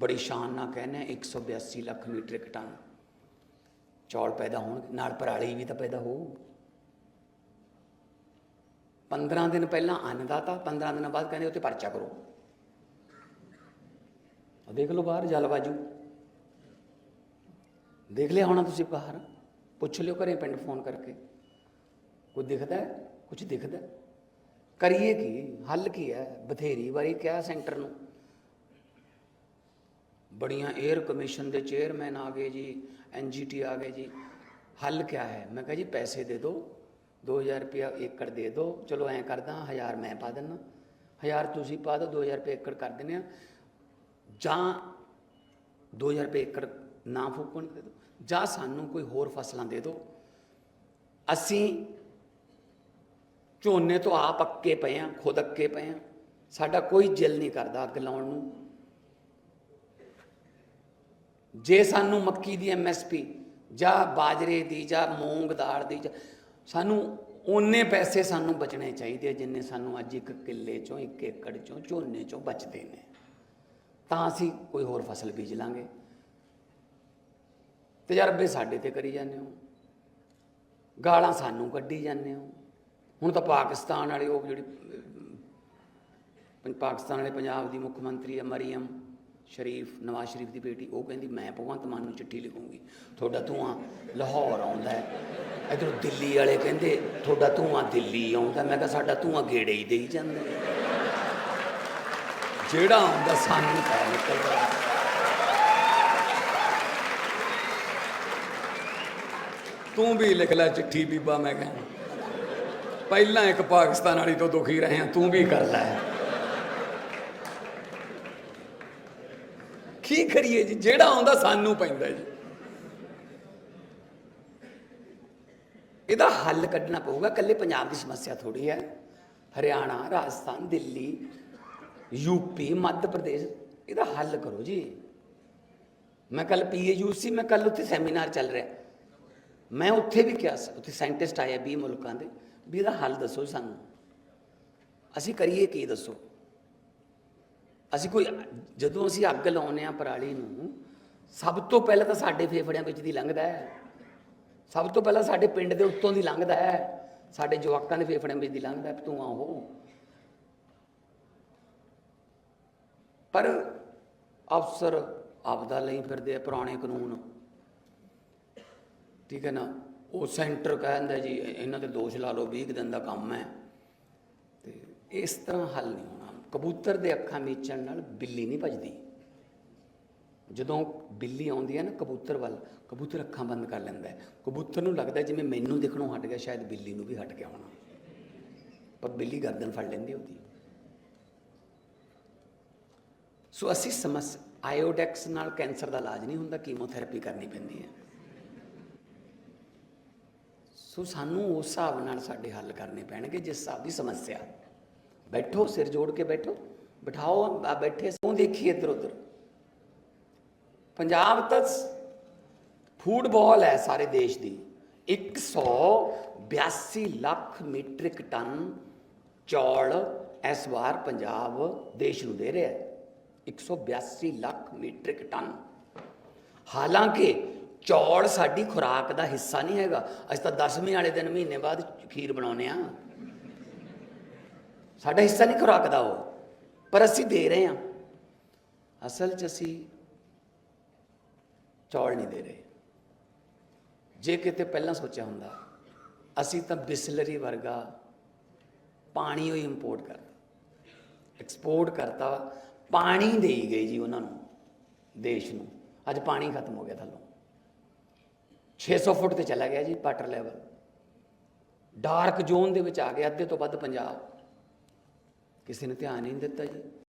ਬੜੀ ਸ਼ਾਨ ਨਾਲ ਕਹਿੰਦੇ 182 ਲੱਖ ਮੀਟ੍ਰਿਕ ਟਨ ਚੌਲ ਪੈਦਾ ਹੋਣਗੇ ਨਾਲ ਪਰਾਲੀ ਵੀ ਤਾਂ ਪੈਦਾ ਹੋਊ। 15 ਦਿਨ ਪਹਿਲਾਂ ਅੰਨਦਾਤਾ 15 ਦਿਨਾਂ ਬਾਅਦ ਕਹਿੰਦੇ ਉੱਤੇ ਪਰਚਾ ਕਰੋ। ਆ ਦੇਖ ਲਓ ਬਾਹਰ ਜਲਵਾਜੂ ਦੇਖ ਲਿਆ ਹੋਣਾ ਤੁਸੀਂ ਬਾਹਰ? ਪੁੱਛ ਲਿਓ ਘਰੇ ਪਿੰਡ ਫੋਨ ਕਰਕੇ। ਕੋਈ ਦਿਖਦਾ ਹੈ? ਕੁਝ ਦਿਖਦਾ ਕਰੀਏ ਕੀ? ਹੱਲ ਕੀ ਹੈ? ਬਥੇਰੀ ਵਾਰੀ ਕਿਹਾ ਸੈਂਟਰ ਨੂੰ। ਬੜੀਆਂ 에ਅਰ ਕਮਿਸ਼ਨ ਦੇ ਚੇਅਰਮੈਨ ਆ ਗਏ ਜੀ ਐਨਜੀਟੀ ਆ ਗਏ ਜੀ। ਹੱਲ ਕਿਆ ਹੈ? ਮੈਂ ਕਿਹਾ ਜੀ, ਪੈਸੇ ਦੇ ਦਿਓ 2000 ਰੁਪਇਆ ਏਕੜ ਦੇ ਦਿਓ। ਚਲੋ ਐਂ ਕਰਦਾ 1000 ਮੈਂ ਪਾ ਦਿੰਦਾ 1000 ਤੁਸੀਂ ਪਾ ਦਿਓ 2000 ਰੁਪਏ ਏਕੜ ਕਰ ਦਿੰਦੇ ਆ। ਜਾਂ 2000 ਰੁਪਏ ਏਕੜ ਨਾ ਫੂਕਣ ਦੇ ਦਿਓ, ਜਾਂ ਸਾਨੂੰ ਕੋਈ ਹੋਰ ਫਸਲਾਂ ਦੇ ਦਿਓ। ਅਸੀਂ ਝੋਨੇ ਤੋਂ ਆਪ ਅੱਕੇ ਪਏ ਆ, ਖੁਦ ਅੱਕੇ ਪਏ ਆ। ਸਾਡਾ ਕੋਈ ਦਿਲ ਨਹੀਂ ਕਰਦਾ ਅੱਗ ਲਾਉਣ ਨੂੰ। ਜੇ ਸਾਨੂੰ ਮੱਕੀ ਦੀ ਐਮਐਸਪੀ ਜਾਂ ਬਾਜਰੇ ਦੀ ਜਾਂ ਮੂੰਗ ਦਾਲ ਦੀ ਜਾਂ ਸਾਨੂੰ ਓਨੇ ਪੈਸੇ ਸਾਨੂੰ ਬਚਣੇ ਚਾਹੀਦੇ ਜਿੰਨੇ ਸਾਨੂੰ ਅੱਜ ਇੱਕ ਕਿੱਲੇ ਚੋਂ, ਇੱਕ ਏਕੜ ਚੋਂ, ਝੋਨੇ ਚੋਂ ਬਚਦੇ ਨੇ। ਤਾਂ ਅਸੀਂ ਕੋਈ ਹੋਰ ਫਸਲ ਬੀਜ ਲਾਂਗੇ। ਤਜਰਬੇ ਸਾਡੇ ਤੇ ਕਰੀ ਜਾਂਦੇ ਹੋ। ਗਾਲਾਂ ਸਾਨੂੰ ਕੱਢੀ ਜਾਂਦੇ ਹੋ। ਹੁਣ ਤਾਂ ਪਾਕਿਸਤਾਨ ਵਾਲੇ ਉਹ ਜਿਹੜੀ, ਪਾਕਿਸਤਾਨ ਵਾਲੇ ਪੰਜਾਬ ਦੀ ਮੁੱਖ ਮੰਤਰੀ ਹੈ ਮਰੀਮ। ਸ਼ਰੀਫ ਨਵਾਜ਼ ਸ਼ਰੀਫ ਦੀ ਬੇਟੀ ਉਹ ਕਹਿੰਦੀ ਮੈਂ ਭਗਵੰਤ ਮਾਨ ਨੂੰ ਚਿੱਠੀ ਲਿਖੂੰਗੀ ਤੁਹਾਡਾ ਧੂਆਂ ਲਾਹੌਰ ਆਉਂਦਾ ਹੈ ਇਧਰੋਂ ਦਿੱਲੀ ਵਾਲੇ ਕਹਿੰਦੇ ਤੁਹਾਡਾ ਧੂਆਂ ਦਿੱਲੀ ਆਉਂਦਾ ਮੈਂ ਕਿਹਾ ਸਾਡਾ ਧੂਆਂ ਗੇੜੇ ਹੀ ਦੇਈ ਜਾਂਦਾ ਹੈ। ਜਿਹੜਾ ਆਉਂਦਾ ਸਾਨੂੰ ਪੈ ਨਿਕਲਦਾ ਤੂੰ ਵੀ ਲਿਖ ਲੈ ਚਿੱਠੀ ਬੀਬਾ ਮੈਂ ਕਹਿੰਦਾ ਪਹਿਲਾਂ ਇੱਕ ਪਾਕਿਸਤਾਨ ਵਾਲੀ ਤੋਂ ਦੁਖੀ ਰਹੇ ਹਾਂ ਤੂੰ ਵੀ ਕਰ ਲੈ ਕੀ ਕਰੀਏ ਜੀ? ਜਿਹੜਾ ਆਉਂਦਾ ਸਾਨੂੰ ਪੈਂਦਾ ਜੀ। ਇਹਦਾ ਹੱਲ ਕੱਢਣਾ ਪਊਗਾ। ਕੱਲੇ ਪੰਜਾਬ ਦੀ ਸਮੱਸਿਆ ਥੋੜੀ ਹੈ। ਹਰਿਆਣਾ, ਰਾਜਸਥਾਨ, ਦਿੱਲੀ ਯੂਪੀ ਮੱਧ ਪ੍ਰਦੇਸ਼, ਇਹਦਾ ਹੱਲ ਕਰੋ ਜੀ। ਮੈਂ ਕੱਲ ਪੀਏਯੂ ਸੀ, ਮੈਂ ਕੱਲ ਉੱਥੇ ਸੈਮੀਨਾਰ ਚੱਲ ਰਿਹਾ। ਮੈਂ ਉੱਥੇ ਵੀ ਕਿਹਾ ਸੀ, ਉੱਥੇ ਸਾਇੰਟਿਸਟ ਆਏ ਆ 20 ਮੁਲਕਾਂ ਦੇ, ਵੀ ਇਹਦਾ ਹੱਲ ਦੱਸੋ ਸਾਨੂੰ। ਅਸੀਂ ਕਰੀਏ ਕੀ ਦੱਸੋ? ਅਸੀਂ ਕੋਈ ਜਦੋਂ ਅਸੀਂ ਅੱਗ ਲਾਉਨੇ ਆ ਪਰਾਲੀ ਨੂੰ, ਸਭ ਤੋਂ ਪਹਿਲਾਂ ਤਾਂ ਸਾਡੇ ਫੇਫੜਿਆਂ ਵਿੱਚ ਦੀ ਲੰਘਦਾ ਹੈ। ਸਭ ਤੋਂ ਪਹਿਲਾਂ ਸਾਡੇ ਪਿੰਡ ਦੇ ਉੱਤੋਂ ਦੀ ਲੰਘਦਾ ਹੈ। ਸਾਡੇ ਜਵਾਕਾਂ ਦੇ ਫੇਫੜਿਆਂ ਵਿੱਚ ਦੀ ਲੰਘਦਾ ਹੈ ਧੂਆਂ ਉਹ ਪਰ ਅਫਸਰ ਆਪਦਾ ਲਈ ਫਿਰਦੇ ਆ ਪੁਰਾਣੇ ਕਾਨੂੰਨ। ਠੀਕ ਹੈ ਨਾ? ਉਹ ਸੈਂਟਰ ਕਹਿੰਦਾ ਜੀ, ਇਹਨਾਂ ਤੇ ਦੋਸ਼ ਲਾ ਲਓ 20 ਕੁ ਦਿਨ ਦਾ ਕੰਮ ਹੈ। ਤੇ ਇਸ ਤਰ੍ਹਾਂ ਹੱਲ ਨਹੀਂ ਹੋਣਾ। ਕਬੂਤਰ ਦੇ ਅੱਖਾਂ ਮੀਚਣ ਨਾਲ ਬਿੱਲੀ ਨਹੀਂ ਭਜਦੀ। ਜਦੋਂ ਬਿੱਲੀ ਆਉਂਦੀ ਹੈ ਨਾ ਕਬੂਤਰ ਵੱਲ, ਕਬੂਤਰ ਅੱਖਾਂ ਬੰਦ ਕਰ ਲੈਂਦਾ ਹੈ। ਕਬੂਤਰ ਨੂੰ ਲੱਗਦਾ ਜਿਵੇਂ ਮੈਨੂੰ ਦਿਖਣੋਂ ਹਟ ਗਿਆ, ਸ਼ਾਇਦ ਬਿੱਲੀ ਨੂੰ ਵੀ ਹਟ ਗਿਆ ਹੋਣਾ। ਪਰ ਬਿੱਲੀ ਗਰਦਨ ਫੜ ਲੈਂਦੀ ਉਹਦੀ। ਸੋ ਅਸੀਂ ਸਮਸ, ਆਇਓਡੈਕਸ ਨਾਲ ਕੈਂਸਰ ਦਾ ਇਲਾਜ ਨਹੀਂ ਹੁੰਦਾ, ਕੀਮੋਥੈਰੇਪੀ ਕਰਨੀ ਪੈਂਦੀ ਹੈ। ਸੋ ਸਾਨੂੰ ਉਸ ਹਿਸਾਬ ਨਾਲ ਸਾਡੇ ਹੱਲ ਕਰਨੇ ਪੈਣਗੇ, ਜਿਸ ਹਿਸਾਬ ਦੀ ਸਮੱਸਿਆ। ਬੈਠੋ ਸਿਰ ਜੋੜ ਕੇ ਬੈਠੋ ਬਿਠਾਓ ਆ ਬੈਠੇ ਸੋ ਦੇਖੀਏ ਇੱਧਰ ਉੱਧਰ ਪੰਜਾਬ ਤਾਂ ਫੂਟਬਾਲ ਹੈ ਸਾਰੇ ਦੇਸ਼ ਦੀ 182 ਲੱਖ ਮੀਟ੍ਰਿਕ ਟਨ ਚੌਲ ਇਸ ਵਾਰ ਪੰਜਾਬ ਦੇਸ਼ ਨੂੰ ਦੇ ਰਿਹਾ ਹੈ 182 ਲੱਖ ਮੀਟ੍ਰਿਕ ਟਨ ਹਾਲਾਂਕਿ ਚੌਲ ਸਾਡੀ ਖੁਰਾਕ ਦਾ ਹਿੱਸਾ ਨਹੀਂ ਹੈਗਾ ਅਸੀਂ ਤਾਂ 10ਵੇਂ ਵਾਲੇ ਦਿਨ ਮਹੀਨੇ ਬਾਅਦ ਖੀਰ ਬਣਾਉਨੇ ਆ ਸਾਡਾ ਹਿੱਸਾ ਨਹੀਂ ਖੁਰਾਕ ਦਾ ਉਹ, ਪਰ ਅਸੀਂ ਦੇ ਰਹੇ ਹਾਂ। ਅਸਲ 'ਚ ਅਸੀਂ ਚੌਲ ਨਹੀਂ ਦੇ ਰਹੇ। ਜੇ ਕਿਤੇ ਪਹਿਲਾਂ ਸੋਚਿਆ ਹੁੰਦਾ, ਅਸੀਂ ਤਾਂ ਬਿਸਲਰੀ ਵਰਗਾ ਪਾਣੀ ਉਹ ਇੰਪੋਰਟ ਕਰਦਾ ਐਕਸਪੋਰਟ ਕਰਤਾ, ਪਾਣੀ ਦੇਈ ਗਈ ਜੀ ਉਹਨਾਂ ਨੂੰ, ਦੇਸ਼ ਨੂੰ। ਅੱਜ ਪਾਣੀ ਖਤਮ ਹੋ ਗਿਆ ਥੱਲੋਂ। 600 ਫੁੱਟ ਤੇ ਚਲਾ ਗਿਆ ਜੀ ਵਾਟਰ ਲੈਵਲ ਡਾਰਕ ਜ਼ੋਨ ਦੇ ਵਿੱਚ ਆ ਗਿਆ, ਅੱਧੇ ਤੋਂ ਵੱਧ ਪੰਜਾਬ। ਕਿਸੇ ਨੇ ਧਿਆਨ ਹੀ ਨਹੀਂ ਦਿੱਤਾ ਜੀ।